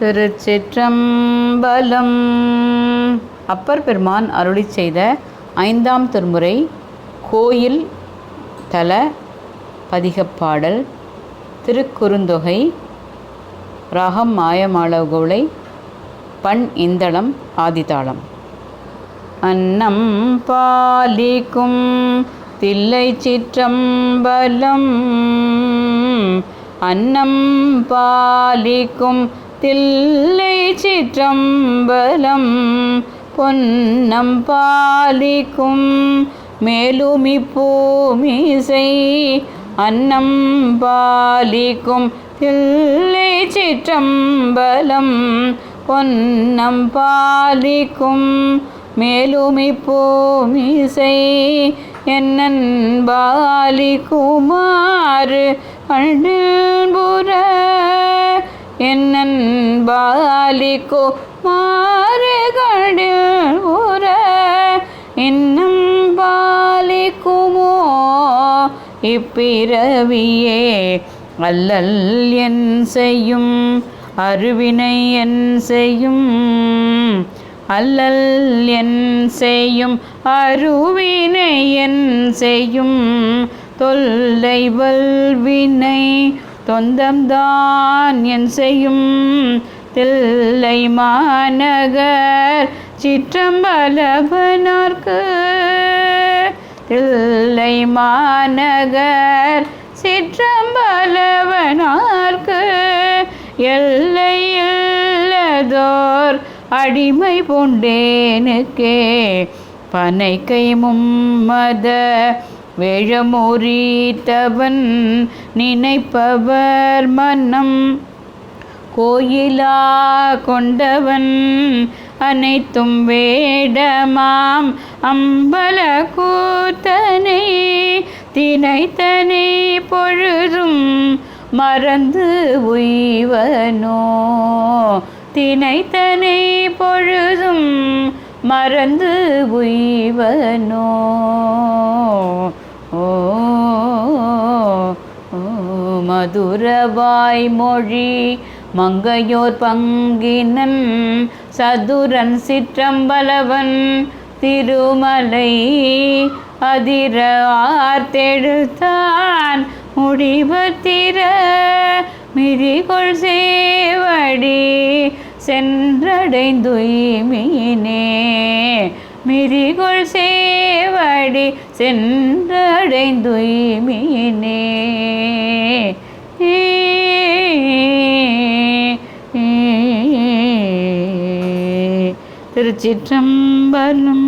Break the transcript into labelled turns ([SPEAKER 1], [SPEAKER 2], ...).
[SPEAKER 1] திருச்சிற்றம்பலம். அப்பர் பெருமான் அருளி செய்த ஐந்தாம் திருமுறை கோயில் தல பதிகப்பாடல் திருக்குறுந்தொகை ராகம் மாயமாளகோளை பண் இந்தளம் ஆதிதாளம். அன்னம் பாலிக்கும் தில்லை சிற்றம்பலம். அன்னம் பாலிக்கும் தில்லை சிற்றம்பலம் பொன்னம் பாலிக்கும் மேலுமி பூமிசை அன்னம் பாலிக்கும் தில்லை சிற்றம்பலம் பொன்னம் பாலிக்கும் மேலுமி பூமிசை என்னன் பாலிக்குமாறு கண்டுபுற என்னன் பாலிக்கு மாறு கண்டுபுற இன்னும் பாலிக்குமோ இப்பிறவியே அல்லல் என் செய்யும் அருவினை என் செய்யும் அல்லல் என் செய்யும் அருவினை என் செய்யும் தொல்லை வல்வினை சொந்தம்தான் என் செய்யும் தில்லை மாநகர் சிற்றம்பலவனார்க்கு தில்லை மாநகர் சிற்றம்பலவனார்க்கு எல்லை இல்லதோர் அடிமை பூண்டேனுக்கே. பனைக்கை மும்மத வேழமுறித்தவன் நினைப்பவர் மன்னம். கோயிலா கொண்டவன் அனைத்தும் வேடமாம். அம்பல கூத்தனை தினைத்தனை பொழுதும் மறந்து உய்வனோ. தினைத்தனை பொழுதும் மறந்து உய்வனோ. ஓ மதுரவாய் மொழி மங்கையோர் பங்கினன் சதுரன் சிற்றம்பலவன் திருமலை அதிர ஆர்த்தெழுத்தான் முடிவத்திர மிரிகொள் சேவடி சென்றடைந்துய்மீனே மிரிகொள் அடி சென்றடைந்துய்மீனே திருச்சிற்றம்பலம்